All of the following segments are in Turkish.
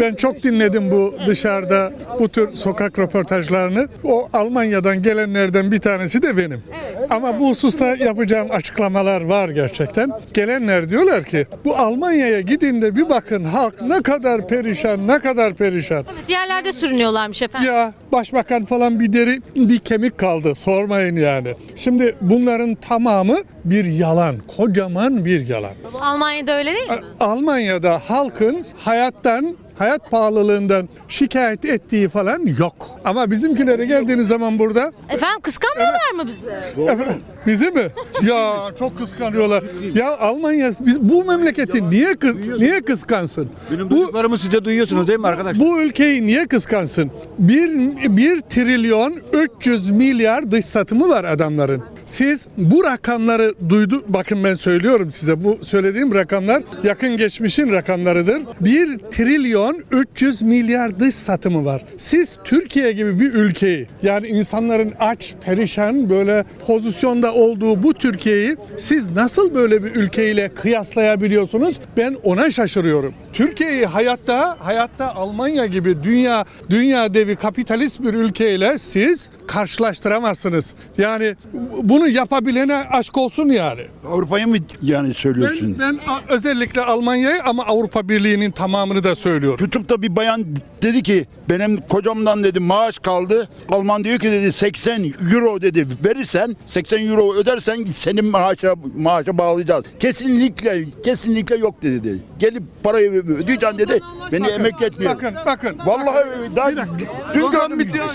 Ben çok dinledim bu dışarıda bu tür sokak röportajlarını. O Almanya'dan gelenlerden bir tanesi de benim. Ama bu hususta yapacağım açıklamalar var gerçekten. Gelenler diyorlar ki bu Almanya'ya gidin de bir bakın halk ne kadar perişan, ne kadar perişan. Evet, diğerlerde sürünüyorlarmış efendim. Ya başbakan falan bir deri bir kemik kaldı sormayın yani. Şimdi bunların tamamı bir yalan. Kocaman bir yalan. Almanya'da öyle değil mi? Almanya'da halkın hayattan hayat pahalılığından şikayet ettiği falan yok. Ama bizimkilere geldiğiniz zaman burada Efendim kıskanmıyorlar mı bizi? efendim, bizi mi? Ya çok kıskanıyorlar. Ya Almanya biz bu memleketi niye kı- niye kıskansın? Benim Bu duyduklarımı siz de duyuyorsunuz değil mi arkadaş? bu ülkeyi niye kıskansın? 1, 1 trilyon 300 milyar dış satımı var adamların. Siz bu rakamları duydu, bakın ben söylüyorum size bu söylediğim rakamlar yakın geçmişin rakamlarıdır. 1 trilyon 300 milyar dış satımı var. Siz Türkiye gibi bir ülkeyi yani insanların aç, perişan böyle pozisyonda olduğu bu Türkiye'yi siz nasıl böyle bir ülkeyle kıyaslayabiliyorsunuz? Ben ona şaşırıyorum. Türkiye'yi hayatta hayatta Almanya gibi dünya dünya devi kapitalist bir ülkeyle siz karşılaştıramazsınız. Yani bunu yapabilene aşk olsun yani. Avrupa'yı mı yani Ben, söylüyorsun? ben a- özellikle Almanya'yı ama Avrupa Birliği'nin tamamını da söylüyorum. YouTube'da bir bayan dedi ki benim kocamdan dedi maaş kaldı. Alman diyor ki dedi 80 euro dedi verirsen 80 euro ödersen senin maaşa maaşa bağlayacağız. Kesinlikle kesinlikle yok dedi. dedi. Gelip parayı ödeyeceksin dedi. Beni emekli etmiyor. Bakın bakın. Vallahi daha dün gördüm. bitiyor.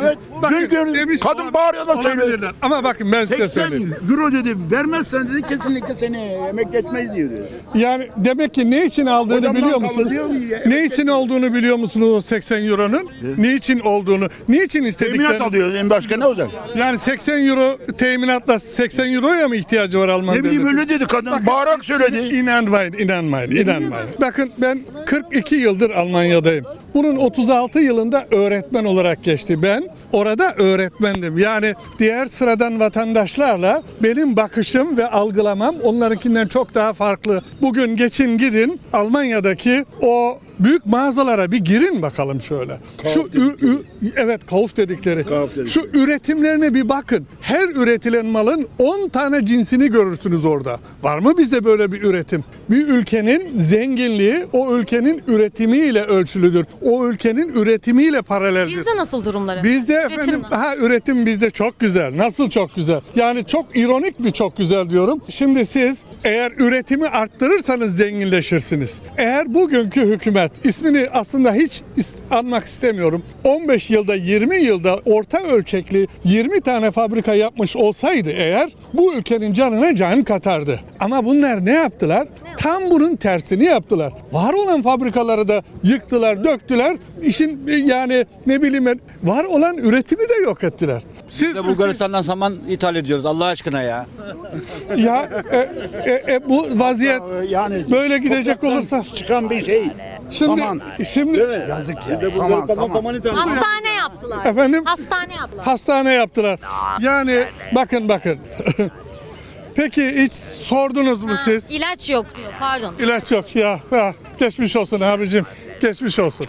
Evet. Bakın, dün gördüm. demiş- Kadın bağırıyor da söylüyor. Ama bakın ben size 80 söyleyeyim. euro dedi vermezsen dedi kesinlikle seni emekli etmeyiz diyor. dedi. Yani demek ki ne için aldığını Hocamdan biliyor musunuz? ya, Ne evet. için olduğunu biliyor musunuz o 80 euronun? Ne için olduğunu? Niçin Teminat istediklerini? alıyor. En başka ne olacak? Yani 80 euro teminatla 80 euroya mı ihtiyacı var Ne bileyim devleti? öyle dedi kadın. Bağırarak söyledi. İnanmayın, inanmayın, inanmayın. Bakın ben 42 yıldır Almanya'dayım. Bunun 36 yılında öğretmen olarak geçti. Ben orada öğretmendim. Yani diğer sıradan vatandaşlarla benim bakışım ve algılamam onlarınkinden çok daha farklı. Bugün geçin gidin Almanya'daki o büyük mağazalara bir girin bakalım şöyle. Şu ü- ü- evet kauf dedikleri. Kauf dedikleri. Şu üretimlerine bir bakın. Her üretilen malın 10 tane cinsini görürsünüz orada. Var mı bizde böyle bir üretim? Bir ülkenin zenginliği o ülkenin üretimiyle ölçülüdür. O ülkenin üretimiyle paraleldir. Bizde nasıl durumları? Bizde efendim nasıl? ha üretim bizde çok güzel. Nasıl çok güzel? Yani çok ironik bir çok güzel diyorum. Şimdi siz eğer üretimi arttırırsanız zenginleşirsiniz. Eğer bugünkü hükümet ismini aslında hiç is- anmak istemiyorum. 15 yılda 20 yılda orta ölçekli 20 tane fabrika yapmış olsaydı eğer bu ülkenin canına can katardı. Ama bunlar ne yaptılar? Tam bunun tersini yaptılar. Var olan fabrikaları da yıktılar, döktüler. İşin yani ne bileyim ben var olan üretimi de yok ettiler. Siz Biz de Bulgaristan'dan saman ithal ediyoruz Allah aşkına ya. ya e, e, e, bu vaziyet Yani böyle gidecek olursa çıkan bir şey. şimdi Saman. şimdi Yazık ya. Saman saman. Hastane yaptılar. Efendim? Hastane yaptılar. hastane yaptılar. Yani bakın bakın. Peki hiç sordunuz mu siz? İlaç yok diyor pardon. İlaç yok ya. ya. Geçmiş olsun abicim. Geçmiş olsun.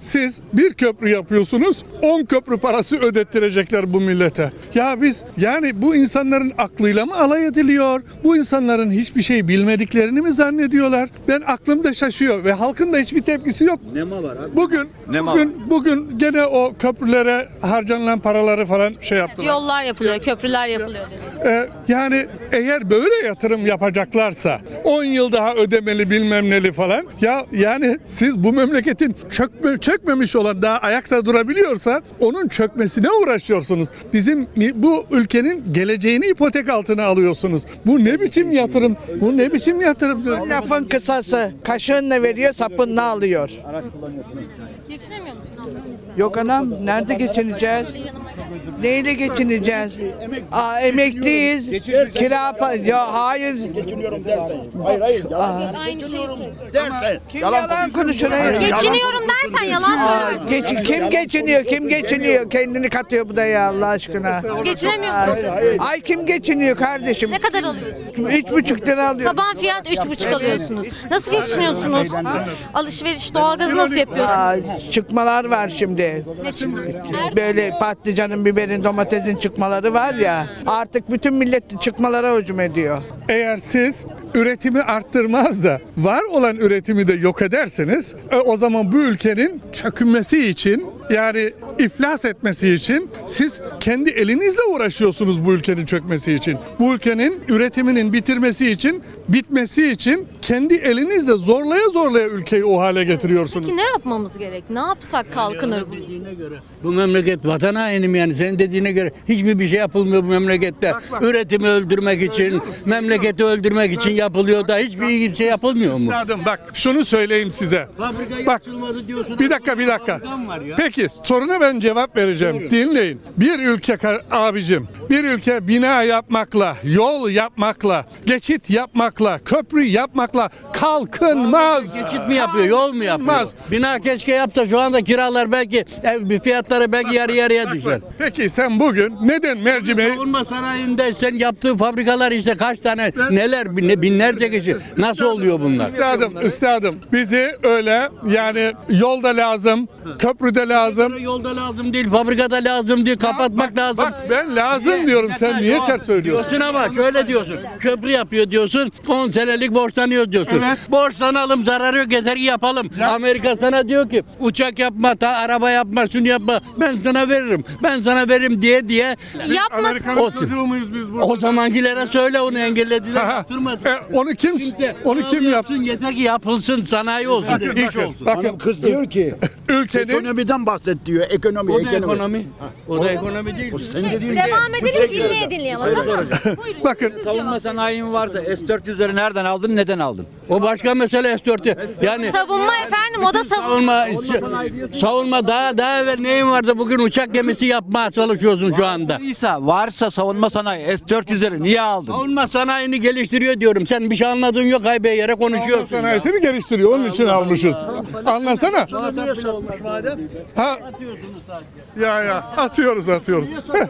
Siz bir köprü yapıyorsunuz, 10 köprü parası ödettirecekler bu millete. Ya biz yani bu insanların aklıyla mı alay ediliyor? Bu insanların hiçbir şey bilmediklerini mi zannediyorlar? Ben aklımda şaşıyor ve halkın da hiçbir tepkisi yok. Ne mal var abi? Bugün Ne mal? bugün bugün gene o köprülere harcanılan paraları falan şey yaptılar. Yollar yapılıyor, köprüler yapılıyor dedi. Ee, yani eğer böyle yatırım yapacaklarsa 10 yıl daha ödemeli bilmem neli falan ya yani siz bu memleketin çökme, çökmemiş olan daha ayakta durabiliyorsa onun çökmesine uğraşıyorsunuz. Bizim bu ülkenin geleceğini ipotek altına alıyorsunuz. Bu ne biçim yatırım? Bu ne biçim yatırım? Lafın kısası kaşığınla veriyor sapınla alıyor. Geçinemiyor musun sen? Yok anam nerede geçineceğiz? Yanıma gel. Neyle geçineceğiz? Aa, emekliyiz. Kira pa- ya hayır. Geçiniyorum dersen. Hayır hayır. Yalan, Aynı şeyi söylüyor. dersen. Kim yalan konuşur? hayır. Geçiniyorum dersen yalan Aa, söylersin. geç, kim geçiniyor? Kim geçiniyor? Kendini katıyor bu da ya Allah aşkına. Geçinemiyor musun? Ay kim geçiniyor kardeşim? Ne kadar alıyorsun? Üç buçuk lira alıyor. Taban fiyat üç buçuk alıyorsunuz. Nasıl geçiniyorsunuz? Alışveriş, doğalgazı nasıl yapıyorsunuz? Aa, çıkmalar var şimdi. Ne çıktı? Böyle patlıcanın, biberin, domatesin çıkmaları var ya. Artık bütün millet çıkmalara hücum ediyor. Eğer siz üretimi arttırmaz da var olan üretimi de yok ederseniz e, o zaman bu ülkenin çökünmesi için yani iflas etmesi için siz kendi elinizle uğraşıyorsunuz bu ülkenin çökmesi için. Bu ülkenin üretiminin bitirmesi için, bitmesi için kendi elinizle zorlaya zorlaya ülkeyi o hale getiriyorsunuz. Peki ne yapmamız gerek? Ne yapsak kalkınır bu? dediğine göre bu memleket vatan haini mi yani senin dediğine göre hiçbir bir şey yapılmıyor bu memlekette. Üretimi öldürmek için, memleketi öldürmek için yapılıyor da hiçbir iyi bir şey yapılmıyor mu? Üstadım bak şunu söyleyeyim size. Fabrika Bak açılmadı diyorsun. bir dakika bir dakika. Fabrikam var ya. Peki soruna ben cevap vereceğim. Dinleyin. Bir ülke kar- abicim bir ülke bina yapmakla, yol yapmakla, geçit yapmakla, köprü yapmakla kalkınmaz. Geçit mi yapıyor, yol mu yapıyor? Bina keşke yapsa şu anda kiralar belki ev fiyatları belki yarı yarıya düşer. Peki sen bugün neden mercimeği Savunma sanayinde sen yaptığı fabrikalar işte kaç tane neler bin- binlerce kişi nasıl oluyor bunlar? Üstadım, üstadım bizi öyle yani yolda lazım, köprüde lazım. Yolda lazım değil, fabrikada lazım değil, kapatmak lazım. Bak ben lazım diyorum. Sen niye ters söylüyorsun? Diyorsun ama şöyle diyorsun. Köprü yapıyor diyorsun. 10 senelik borçlanıyor diyorsun. Evet. Borçlanalım zararı yok yeter ki yapalım. Amerika sana diyor ki uçak yapma, ta, araba yapma, şunu yapma. Ben sana veririm. Ben sana veririm diye diye. Amerika'nın Olsun. çocuğu muyuz biz burada? O zamankilere söyle onu engellediler. Yaptırmadı. E, onu kim Şimdi onu kim yaptı? yapsın yeter ki yapılsın sanayi olsun, iş olsun. Bakın kız diyor ki Ülkenin ekonomiden bahset diyor. Ekonomi, O da ekonomi. ekonomi. O da ekonomi değil. Sen de diyorsun ki Devam edelim dinleye dinleye ama tamam. Buyurun. Bakın, Savunma sanayim varsa S-400'leri nereden aldın, neden aldın? O başka mesele S4'ü. Yani Savunma efendim o da savunma. savunma savunma daha daha evvel neyin vardı bugün uçak gemisi yapmaya çalışıyorsun şu anda. Varsa, varsa savunma sanayi S-400'leri niye aldın? Savunma sanayini geliştiriyor diyorum. Sen bir şey anladığın yok haybe yere konuşuyorsun. sanayisini geliştiriyor. Onun için almışız. Anlasana. Ha. Ya ya atıyoruz atıyoruz. Heh.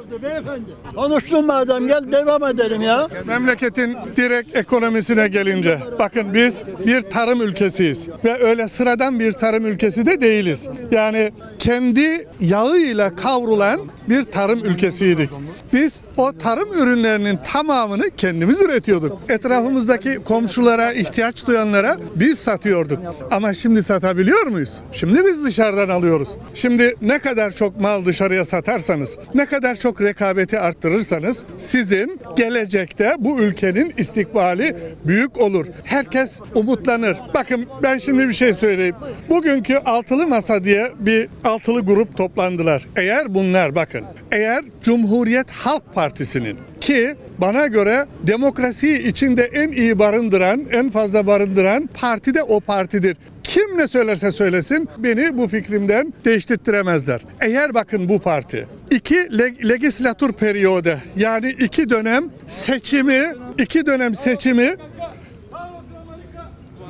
Konuştun madem gel devam edelim ya. Memleketin direkt ekonomisine gelince bakın biz bir tarım ülkesiyiz ve öyle sıradan bir tarım ülkesi de değiliz. Yani kendi yağıyla kavrulan bir tarım ülkesiydik. Biz o tarım ürünlerinin tamamını kendimiz üretiyorduk. Etrafımızdaki komşulara, ihtiyaç duyanlara biz satıyorduk. Ama şimdi satabiliyor muyuz? Şimdi biz dışarıdan alıyoruz. Şimdi ne kadar çok mal dışarıya satarsanız, ne kadar çok rekabeti arttırırsanız sizin gelecekte bu ülkenin istikbali büyük olur. Herkes umutlanır. Bakın ben şimdi bir şey söyleyeyim. Bugünkü altılı masa diye bir altılı grup toplandılar. Eğer bunlar bakın, eğer Cumhuriyet Halk Partisi'nin ki bana göre demokrasiyi içinde en iyi barındıran, en fazla barındıran parti de o partidir. Kim ne söylerse söylesin beni bu fikrimden değiştirtiremezler. Eğer bakın bu parti iki leg- legislatur periyode yani iki dönem seçimi, iki dönem seçimi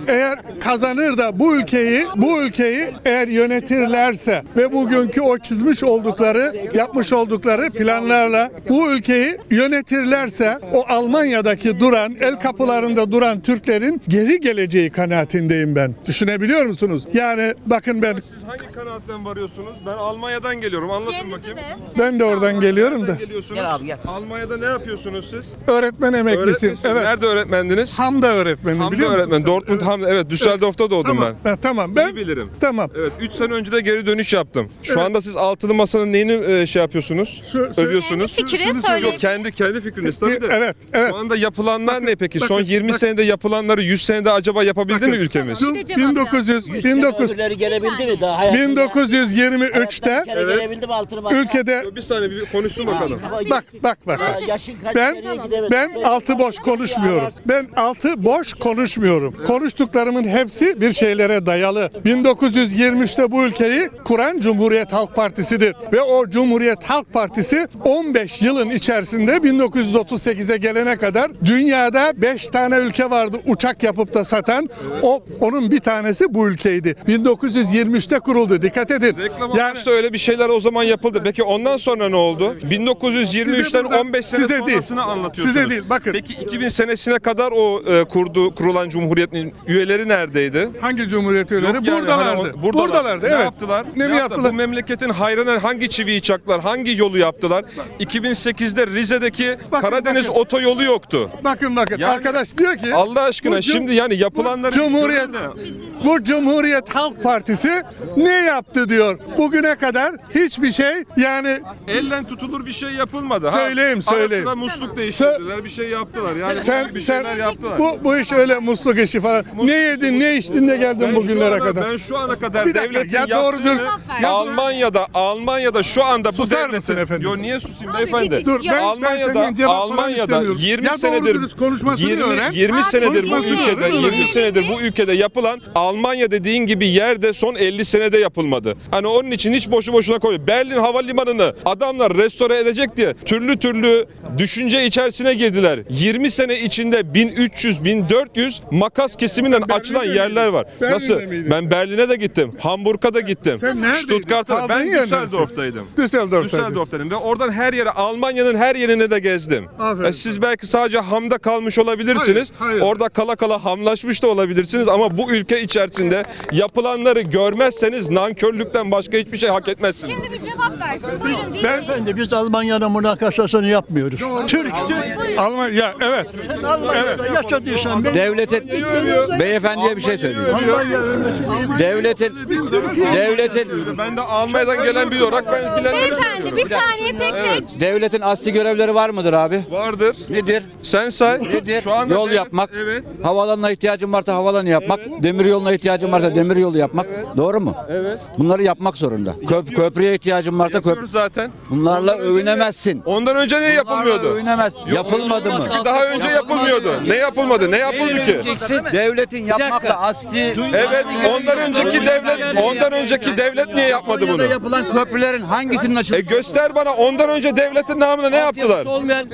eğer kazanır da bu ülkeyi bu ülkeyi eğer yönetirlerse ve bugünkü o çizmiş oldukları yapmış oldukları planlarla bu ülkeyi yönetirlerse o Almanya'daki duran el kapılarında duran Türklerin geri geleceği kanaatindeyim ben. Düşünebiliyor musunuz? Yani bakın ben Siz hangi kanaatten varıyorsunuz? Ben Almanya'dan geliyorum. Anlatın Kendisi bakayım. de. ben de oradan geliyorum da Nereden geliyorsunuz? Almanya'da ne yapıyorsunuz siz? öğretmen emeklisiyim. Öğretmensin. Evet. Nerede öğretmendiniz? Hamda öğretmenim Hamdi biliyor musun? öğretmen. Dortmund Hamdi. Evet Düsseldorf'ta doğdum Tamam, ben. ben. tamam ben İyi bilirim. Tamam. Evet 3 sene önce de geri dönüş yaptım. Şu anda siz altılı masanın neyini e, şey yapıyorsunuz? Şu- şu- Övüyorsunuz. Fikri şunu söyle. Yok kendi kendi fikriniz tabii de. Evet, evet. Şu anda yapılanlar ne peki? Son bakın, 20 bakın. senede yapılanları 100 senede acaba yapabildi mi ülkemiz? Bir de cevap 1900 1900 Öbürleri gelebildi mi daha hayatında? 1923'te Bir kere gelebildi mi altını bak. ülkede Bir saniye bir konuşsun bakalım. bak bak bak. Yaşın kaç Ben nereye ben altı boş konuşmuyorum. Ben altı boş konuşmuyorum. Konuştuk konuştuklarımın hepsi bir şeylere dayalı. 1923'te bu ülkeyi kuran Cumhuriyet Halk Partisi'dir. Ve o Cumhuriyet Halk Partisi 15 yılın içerisinde 1938'e gelene kadar dünyada 5 tane ülke vardı uçak yapıp da satan. O onun bir tanesi bu ülkeydi. 1923'te kuruldu. Dikkat edin. Reklam amaçlı öyle bir şeyler o zaman yapıldı. Peki ondan sonra ne oldu? 1923'ten Size burada- 15 sene size değil. sonrasını anlatıyorsunuz. Size değil, bakın. Peki 2000 senesine kadar o e, kurdu kurulan cumhuriyetin üyeleri neredeydi? hangi cumhuriyet üyeleri? Yok yani, buradalardı. hani o- buradalar. buradalardı. Ne evet. yaptılar? Ne, mi yaptılar? yaptılar? Bu memleketin hayrına hangi çiviyi çaktılar? Hangi yolu yaptılar? 2008'de Rize'deki Bakın, Karadeniz bakın. otoyolu yoktu. Bakın bakın Yani- arkadaş diyor ki Allah aşkına bu şimdi yani yapılanları bu Cumhuriyet bu Cumhuriyet Halk Partisi ne yaptı diyor. Bugüne kadar hiçbir şey yani Ellen tutulur bir şey yapılmadı. Söyleyeyim, Ara söyleyeyim. sıra musluk değiştirdiler, bir şey yaptılar. Yani sen bir sen yaptılar. bu bu iş öyle musluk işi falan. Ne yedin, ne içtin de geldin Ben bugünlere ana- kadar. Ben şu ana kadar Bir dakika, devletin ya doğru yaptığını dürüst- ya- Almanya'da Almanya'da şu anda bu Susar devletin mısın efendim? Yo niye susayım Abi beyefendi? gittik, Dur ben, ben Almanya'da senden cevap falan Almanya'da istemiyorum. 20 ya doğru senedir dürüst konuşmasını 20 öğren. 20 Ha, senedir bu konuşmasını ülkede öğren. 20 senedir bu ülkede yapılan Almanya dediğin gibi yerde son 50 senede yapılmadı. Hani onun için hiç boşu boşuna koyuyor. Berlin havalimanını adamlar restore edecek diye türlü türlü düşünce içerisine girdiler. 20 sene içinde 1300 1400 makas Berlin'de açılan miydin? yerler var. Berlin'de Nasıl? miydin? Ben Berlin'e de gittim. Hamburg'a da gittim. Sen neredeydin? Stuttgart'ta da- ben yerdesin. Düsseldorf'taydım. Düsseldorf'taydın. Düsseldorf'taydım ve oradan her yere Almanya'nın her yerine de gezdim. Aferin. E, Siz belki sadece hamda kalmış olabilirsiniz. Hayır, hayır. Orada kala kala hamlaşmış da olabilirsiniz ama bu ülke içerisinde yapılanları görmezseniz nankörlükten başka hiçbir şey hak etmezsiniz. Şimdi bir cevap versin. Buyurun mi? Efendim biz Almanya'nın münakaşasını yapmıyoruz. Türk, Türk. Almanya evet. Almanya'da yaşadıysan ben Devletin beyefendiye bir şey ölmesi Devletin devletin Ben de Almanya'dan gelen biri olarak ben bilenleri Beyefendi bir saniye tek tek. devletin asli görevleri var mıdır abi? vardır. Nedir? Sen say. Nedir? Şu anda Yol devlet- yapmak. Evet. Havalanına ihtiyacın varsa havalanı yapmak. Demir yoluna ihtiyacın varsa demir yolu yapmak. Doğru mu? Evet. Bunları yapmak zorunda. Köp köprüye ihtiyacın varsa köp Yapıyoruz zaten. Bunlarla Ondan önce övünemezsin. Ondan önce ne yapılmıyordu? Övünemez. Yapılmadı mı? Daha önce yapılmıyordu. Ne yapılmadı? Ne yapıldı ki? Devletin yapmakla asli Evet, ondan önceki devlet, ondan önceki devlet niye yapmadı bunu? Yapılan köprülerin hangisinin E açıldı? göster bana ondan önce devletin namına ne yaptılar? olmayan,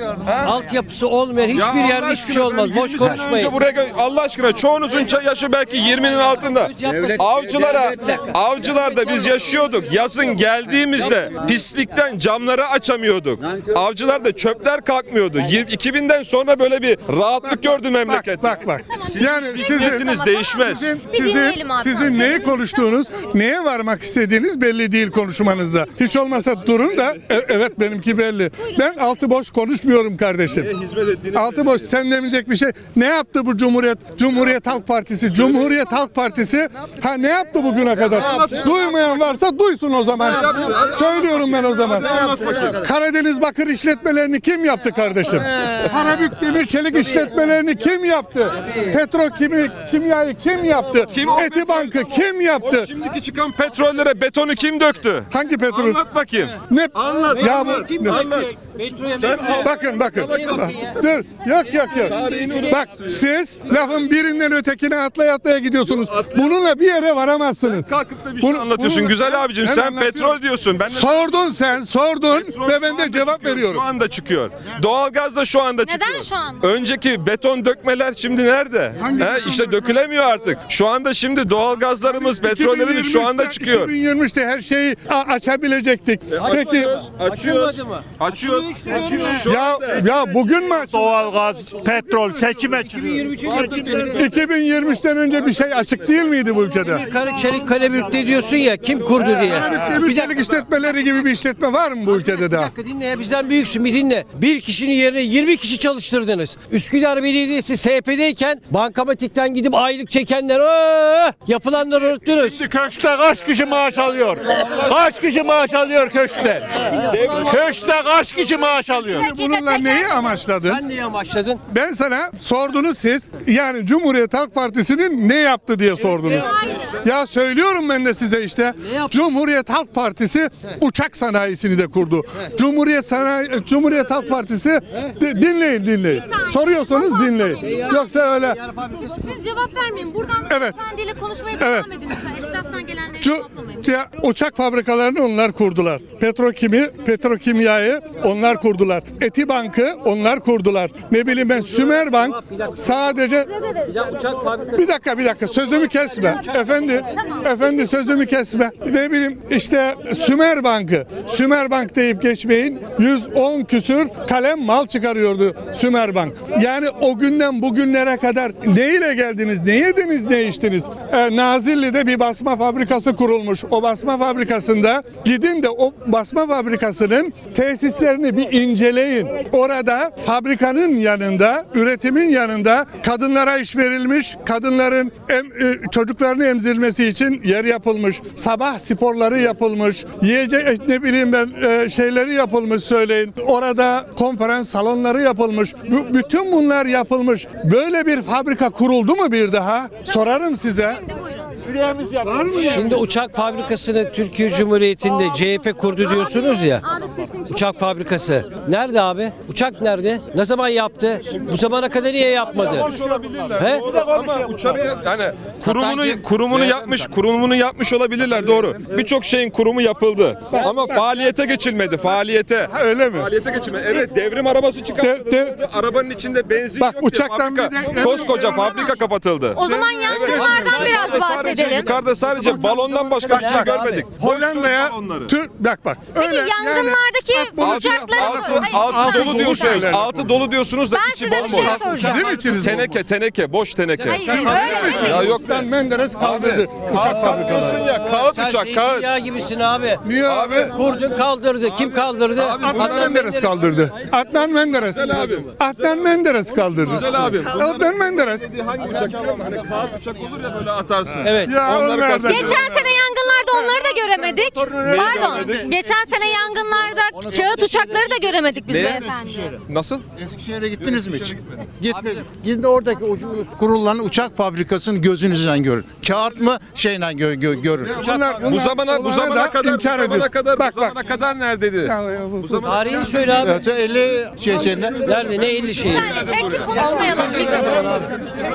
altyapısı olmayan hiçbir Ya yerde Allah hiçbir şey olmaz. ben Boş 20 sene konuşmayın. Önce buraya gö- Allah aşkına çoğunuzun ça- yaşı belki 20'nin altında. Devlet- Avcılara, avcılarda biz yaşıyorduk. Yazın geldiğimizde pislikten camları açamıyorduk. Avcılarda çöpler kalkmıyordu. Yir- 2000'den sonra böyle bir rahatlık gördü memleket. Bak bak. Yani sizin Zihniyetiniz değişmez. Sizin, Bir sizin, dinleyelim abi. sizin neyi konuştuğunuz, neye varmak istediğiniz belli değil konuşmanızda. Hiç olmasa durun da e- evet benimki belli. Ben altı boş konuşmuyorum kardeşim. hizmet ettiğini Altı boş sen demeyecek bir şey. Ne yaptı bu Cumhuriyet Cumhuriyet Halk Partisi? Cumhuriyet Halk Partisi ha ne yaptı bugüne kadar? Duymayan varsa duysun o zaman. Söylüyorum ben o zaman. Karadeniz Bakır işletmelerini kim yaptı kardeşim? Karabük Demir Çelik işletmelerini kim yaptı? Petrokimi kimyayı kim yaptı? Kim o Eti Bankı kim yaptı? şimdiki çıkan petrollere betonu kim döktü? Hangi petrol? Anlat bakayım. Ne? Anlat. Ya bu anlat. Sen Bakın bakın. Dur. Yok yok yok. Bak siz lafın birinden ötekine atlaya atlaya gidiyorsunuz. Bununla bir yere varamazsınız. kalkıp da bir şey Bunu- anlatıyorsun güzel abicim. Ben Sen anlatıyorum. petrol diyorsun. Ben de Sordun sen, sordun Petrol ve şu ben de anda cevap çıkıyor, veriyorum. Şu anda çıkıyor. Doğalgaz da şu anda çıkıyor. Neden şu an? Önceki beton dökmeler şimdi nerede? Hangi He, beton işte dökülemiyor artık. Şu anda şimdi doğalgazlarımız, petrollerimiz şu anda 2023'te çıkıyor. 2023'te her şeyi a- açabilecektik. Peki Açıyoruz. Açıyoruz. Ya anda- ya bugün mü Doğalgaz, petrol, seçime 2023'ten önce bir şey açık değil miydi bu ülkede? Karı Çelik Kalebürk'te diyorsun ya kim kurdu diye. Karabük Bir Çelik işletmeleri gibi bir işletme var mı bu ülkede bir daha? dakika dinle ya bizden büyüksün bir dinle. Bir kişinin yerine 20 kişi çalıştırdınız. Üsküdar Belediyesi SP'deyken bankamatikten gidip aylık çekenler yapılanları unuttunuz. köşkte kaç kişi maaş alıyor? Kaç kişi maaş alıyor köşkte? Köşkte kaç kişi kişi maaş alıyor. Bununla neyi amaçladın? Sen niye amaçladın? Ben sana sordunuz siz. Yani Cumhuriyet Halk Partisi'nin ne yaptı diye sordunuz. Ya söylüyorum ben de size işte. yaptı? Cumhuriyet Halk Partisi uçak sanayisini de kurdu. Cumhuriyet Sanayi Cumhuriyet Halk Partisi Di- dinleyin dinleyin. saniye. Soruyorsanız dinleyin. saniye. Yoksa öyle Siz cevap vermeyin. Buradan Evet. efendiyle konuşmaya Evet. devam edin lütfen. Etraftan gelenleri Cu- cevaplamayın. ya, uçak fabrikalarını onlar kurdular. Petrokimi, petrokimyayı onlar kurdular. Eti Bank'ı onlar kurdular. Ne bileyim ben Sümer Bank sadece bir dakika bir dakika sözümü kesme. Efendi efendi sözümü kesme. Ne bileyim işte Sümer Bank'ı. Sümer Bank deyip geçmeyin. 110 küsür kalem mal çıkarıyordu Sümer Bank. Yani o günden bugünlere kadar ne ile geldiniz? Ne yediniz? Ne içtiniz? Ee, Nazilli'de bir basma fabrikası kurulmuş. O basma fabrikasında gidin de o basma fabrikasının tesislerini bir inceleyin. Orada fabrikanın yanında, üretimin yanında kadınlara iş verilmiş. Kadınların em, e, çocuklarını emzirmesi için yer yapılmış. Sabah sporları yapılmış. Yiyecek ne bileyim ben e, şeyleri yapılmış söyleyin. Orada konferans salonları yapılmış. Bu- bütün bunlar yapılmış. Böyle bir fabrika kuruldu mu bir daha? Sorarım size. Var mı ya? Şimdi uçak fabrikasını Türkiye Cumhuriyeti'nde CHP kurdu diyorsunuz ya. Uçak fabrikası. Nerede abi? Uçak nerede? Ne zaman yaptı? Bu zamana kadar niye yapmadı? Olabilirler. He? Doğru ama uçağı yani kurumunu kurumunu yapmış, kurumunu yapmış olabilirler doğru. Birçok şeyin kurumu yapıldı. Ama faaliyete geçilmedi, faaliyete. Ha, öyle mi? Faaliyete geçilmedi. Evet, devrim arabası. De- de- Arabanın içinde benzin Bak, yok diye uçaktan fabrika, bir de- koskoca fabrika kapatıldı. O zaman yangınlardan biraz Yukarıda bahsedelim. yukarıda sadece balondan başka bir şey görmedik. Hollanda'ya Balonları. Tür bak bak. Öyle yani- yangınlardaki uçakları... Altı, dolu diyorsunuz. şeyler. Altı dolu diyorsunuz da içi şey bomboş. Sizin içiniz Teneke, teneke, boş teneke. Ya yok ben Menderes kaldırdı uçak fabrikası fabrikaları. ya kağıt uçak kağıt. zeytinyağı gibisin abi. Niye abi? Kurdun kaldırdı. Kim kaldırdı? Adnan Menderes kaldırdı. Adnan Menderes. abim. Adnan Menderes kaldırdı. Güzel abim. Adnan Menderes. Hangi uçak? Hani kağıt uçak olur ya böyle atarsın. Evet. Ya Onları onlar. Geçen sene yangınlarda onları da göremedik. Pardon. göremedik? Geçen sene yangınlarda kağıt uçakları da göremedik biz beyefendi. Nasıl? Eskişehir'e gittiniz mi hiç? Gitmedim. Gidin de oradaki ucu- kurulan uçak fabrikasını gözünüzden görün. Kağıt mı şeyle gö, gö- görün. Bunlar, Bu zamana bu zamana da kadar bu inkar zamana ediyorsun. kadar Bak bu zamana bak. kadar neredeydi? Bu zamana Tarihini söyle abi. Öte 50 şey şeyine. Nerede? Ne 50 şeyi? Tek konuşmayalım.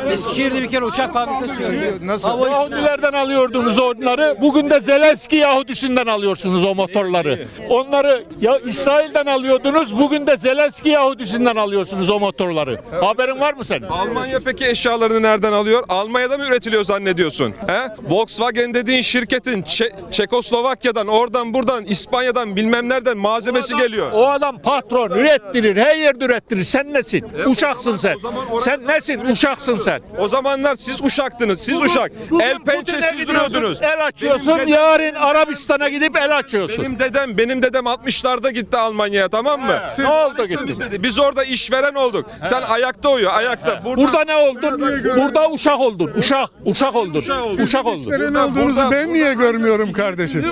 Eskişehir'de bir kere uçak fabrikası yok. Nasıl? Hava üstü. Yahudilerden alıyordunuz onları. Bugün de Zelenski Yahudisinden alıyorsunuz o motorları. Onları ya İsrail'den alıyordunuz. Bugün de Zelenski Yahudisinden alıyorsunuz o motorları. Haberin var mı senin? Almanya peki eşyalarını nereden alıyor? Almanya'da mı üretiliyor zannediyorsun? He? Volkswagen dediğin şirketin Çe- Çekoslovakya'dan, oradan buradan, İspanya'dan bilmem nereden malzemesi geliyor. O adam patron ürettirir. Her yerde ürettirir. Sen nesin? Uşaksın sen. zaman oraya- Sen nesin? Uşaksın sen. O zamanlar siz uşaktınız, siz uşak. El pençe Putin'e siz gidiyorsun, duruyordunuz. El açıyorsun. Benim dedem- yarın Arabistan'a gidip el açıyorsun. Benim dedem, benim dedem 60'larda gitti Almanya'ya tamam mı? ne oldu gitti? Biz orada işveren olduk. Sen ayakta uyu, ayakta. Burada, Burada ne oldun? Burada uşak oldun. Uşak. Uşak oldun. Uşak oldun. Uşak oldun. Neren Burada- olduğunuzu burada- ben niye görmüyorum kardeşim?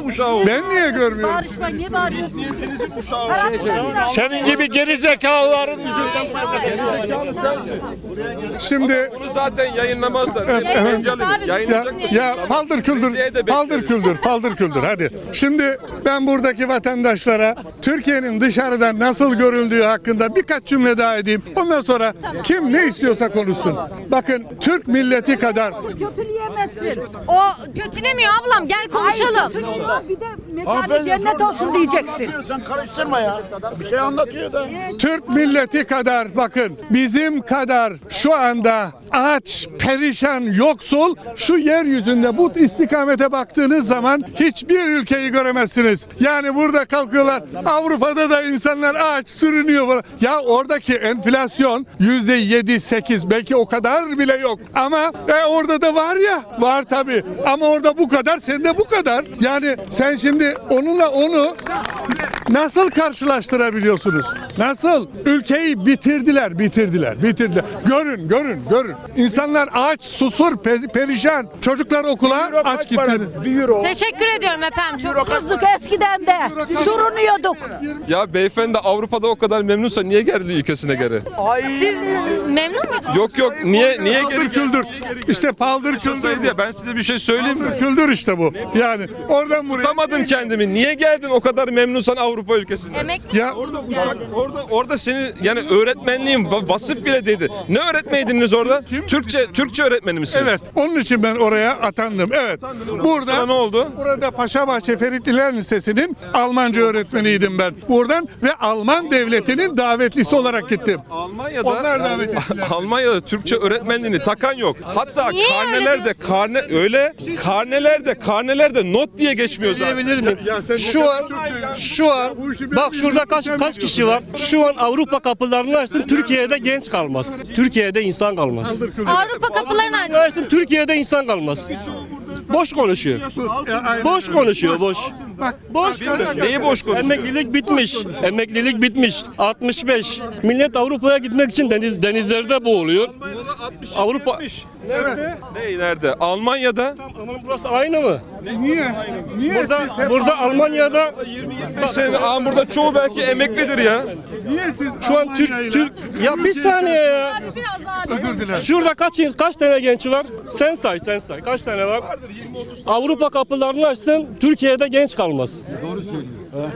Ben niye görmüyorum? Niyetinizin uşağı Senin gibi geri zekalıların yüzünden Zekalı sensin. Şimdi Bunu zaten yayınlamazlar. Yayınlayacak abi. Ya, paldır küldür, paldır küldür, paldır küldür hadi. Şimdi ben buradaki vatandaşlara Türkiye'nin dışarıdan nasıl görüldüğü hakkında birkaç cümle daha edeyim. Ondan sonra kim ne istiyorsa konuşsun. Bakın Türk milleti kadar Kötüleyemezsin. O kötülemiyor ablam gel konuşalım. Bir de mekanı cennet olsun diyeceksin. Sen karıştırma ya. Bir şey anlatıyor da. Türk milleti kadar bakın bizim kadar şu anda aç, perişan, yoksul şu yeryüzünde bu istikamete baktığınız zaman hiçbir ülkeyi göremezsiniz. Yani burada kalkıyorlar Avrupa'da da insanlar aç, sürünüyor. Ya oradaki enflasyon yüzde yedi, sekiz belki o kadar bile yok. Ama e, orada da var ya var tabi ama orada bu kadar sende bu kadar. Yani sen şimdi onunla onu Nasıl karşılaştırabiliyorsunuz? Nasıl? Ülkeyi bitirdiler, bitirdiler, bitirdiler. Görün, görün, görün. İnsanlar aç, susur, pe- perişan. Çocuklar okula aç gitti. Bir euro. Teşekkür ediyorum efendim. Çok Kızdık eskiden de. Sürünüyorduk. Ya beyefendi Avrupa'da o kadar memnunsa niye geldi ülkesine geri? Siz memnun muydunuz? Yok yok niye niye Paldır geri küldür. İşte paldır küldür. Ya ben size bir şey söyleyeyim mi? Paldır küldür işte bu. Yani oradan buraya. Tutamadım kendimi. Niye geldin o kadar memnunsan Avrupa ülkesine? Emekli Ya orada Orada orada seni yani öğretmenliğin va- vasıf bile dedi. Ne öğretmeydiniz orada? Türkçe Türkçe öğretmeni misiniz? Evet, onun için ben oraya atandım. Evet. Burada ne oldu? Burada Paşabahçe Feritliler Lisesi'nin Almanca öğretmeniydim ben. Buradan ve Alman devletinin davetlisi olarak gittim. Almanya'da Onlar davet ettiler. Almanya'da Türkçe öğretmenliğini takan yok. Hatta Niye öyle karnelerde diyorsun? karne öyle karnelerde karnelerde not diye geçmiyor zaten. Diyebilir miyim? Ya sen Şu an Türkçe- şu an Bu işi bak şurada kaç kaç kişi var? Şu an Avrupa kapılarını açsın Türkiye'de genç kalmaz. Türkiye'de insan kalmaz. Avrupa kapılarını aç. Türkiye'de insan kalmaz. Boş konuşuyor. Boş konuşuyor boş. Boş konuşuyor. Neyi boş konuşuyor? Emeklilik bitmiş. Emeklilik bitmiş. 65. Millet Avrupa'ya gitmek için deniz denizlerde boğuluyor. Avrupa Nerede? Ne nerede? Almanya'da Aman burası aynı mı? Niye? Niye Burada siz hep burada Almanya'da sene aa, burada çoğu belki emeklidir ya. Niye siz şu an Türk Türk ya bir saniye ya. Abi biraz daha Özür dilerim. Şurada kaç kaç tane genç var? Sen say, sen say. Kaç tane var? Avrupa kapılarını açsın, Türkiye'de genç kalmaz.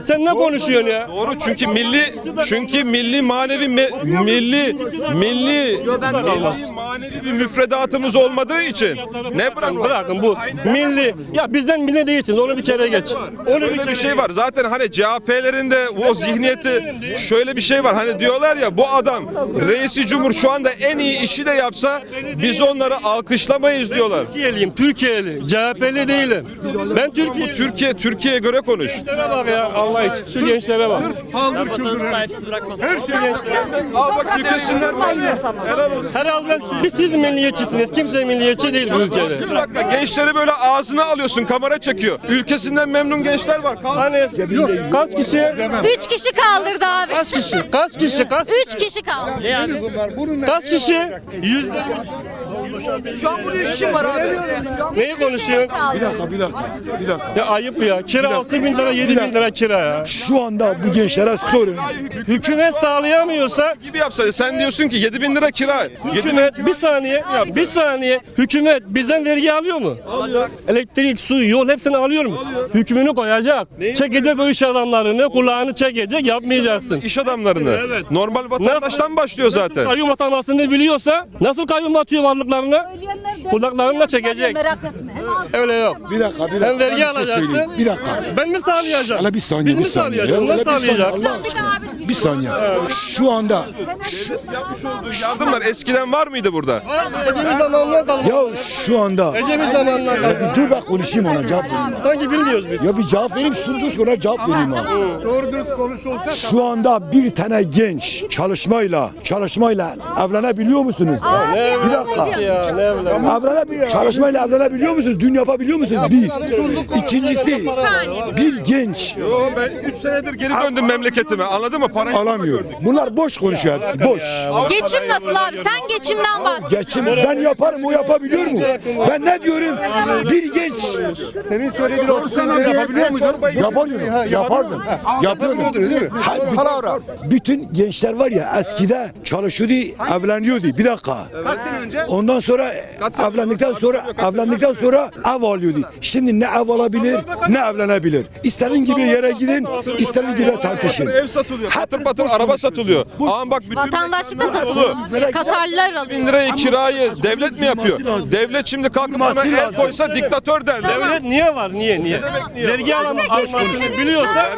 Sen ne konuşuyorsun ya? Doğru çünkü milli çünkü milli manevi me- milli milli milli manevi bir müfredatımız olmadığı için ne bırak Bırakın bu milli. Ya bizden milli değilsin. Onu bir kere geç. Onu bir Şöyle kere bir şey var. Zaten hani CHP'lerin de o zihniyeti şöyle bir şey var. Hani diyorlar ya bu adam reisi cumhur şu anda en iyi işi de yapsa biz onları alkışlamayız diyorlar. Türkiye'liyim, Türkiye'li. CHP'li değilim. Ben Türkiye. Türkiye Türkiye'ye göre konuş. Bak ya Allah için. Şu gençlere bak. paldır küldür. Her şey Al bak ülkesinden helal olsun. Herhalde biz siz milliyetçisiniz. Kimse milliyetçi değil bu ülkede. Bir dakika gençleri böyle ağzına alıyorsun kamera çekiyor. Ülkesinden memnun gençler var. Hani kaç kişi? Üç kişi kaldırdı abi. Kaç kişi? Kaç kişi? Kaç? Üç kişi kaldı. Kaç kişi? Yüzde Şu an burada üç kişi var abi. Neyi konuşuyorsun? Bir dakika, bir dakika, bir dakika. Ya ayıp ya. Kira 6 bin lira 7 bin lira kira ya. Şu anda bu gençlere sorun. Hükümet sağlayamıyorsa gibi yapsa sen diyorsun ki 7 bin lira kira. 7 hükümet bir saniye ya bir saniye hükümet bizden vergi alıyor mu? Alacak. Elektrik, su, yol hepsini alıyor mu? Hükmünü koyacak. Çekecek o iş adamlarını kulağını çekecek yapmayacaksın. iş adamlarını. Evet. Normal vatandaştan başlıyor zaten. Kayyum atamasını biliyorsa nasıl kayyum atıyor varlıklarını? Kulaklarını çekecek. Merak etme. Öyle yok. Bir dakika, bir dakika. Hem vergi Ben bir şey alacaksın. söyleyeyim. Bir dakika. Ben mi sağlayacağım? Hala bir saniye, Biz bir mi saniye. sağlayacağız? Ya, Nasıl hala bir saniye, sağlayacak? Allah aşkına. Bir saniye. Şu anda Yapmış olduğu yardımlar eskiden var mıydı burada? Ecemiz zamanından kalmış. ya şu anda Ecemiz zamanından kalmış. bir dur bak konuşayım ona cevap vereyim. Sanki bilmiyoruz biz. Ya bir cevap vereyim dur dur ona cevap vereyim. Doğru dürüst konuşulsa Şu anda bir tane genç çalışmayla çalışmayla evlenebiliyor musunuz? Ne Bir dakika. ya ne evlen. Evlenebiliyor. Çalışmayla evlenebiliyor musunuz? Dün yapabiliyor musunuz? Bir. İkincisi bir genç Yo ben 3 senedir geri döndüm memleketime. Anladın mı? Parayı alamıyor. Bunlar boş konuşuyor hepsi. Boş. Geçim nasıl abi? Sen geçimden bahset. Geçim ben yaparım o yapabiliyor mu? Ben ne diyorum? Bir genç senin söylediğin 30 senedir yapabiliyor muydun? Yapardım. Yapardım. Yapardım. değil mi? Bütün, bütün gençler var ya eskide çalışıyordu, evleniyordu. Bir dakika. Kaç sene önce? Ondan sonra evlendikten sonra evlendikten sonra ev alıyordu. Şimdi ne ev alabilir ne evlenebilir. İstediğin gibi yere gidin, istediğin gibi tartışın. Ev satılıyor. Patır patır araba satılıyor. Ama bak bütün Vatandaşlık da satılıyor. Katarlılar alıyor. bin lirayı kirayı devlet mi yapıyor? Devlet şimdi kalkıp ona el koysa diktatör derler. Devlet niye var? Niye? Niye? Vergi Teşekkür almasını biliyorsa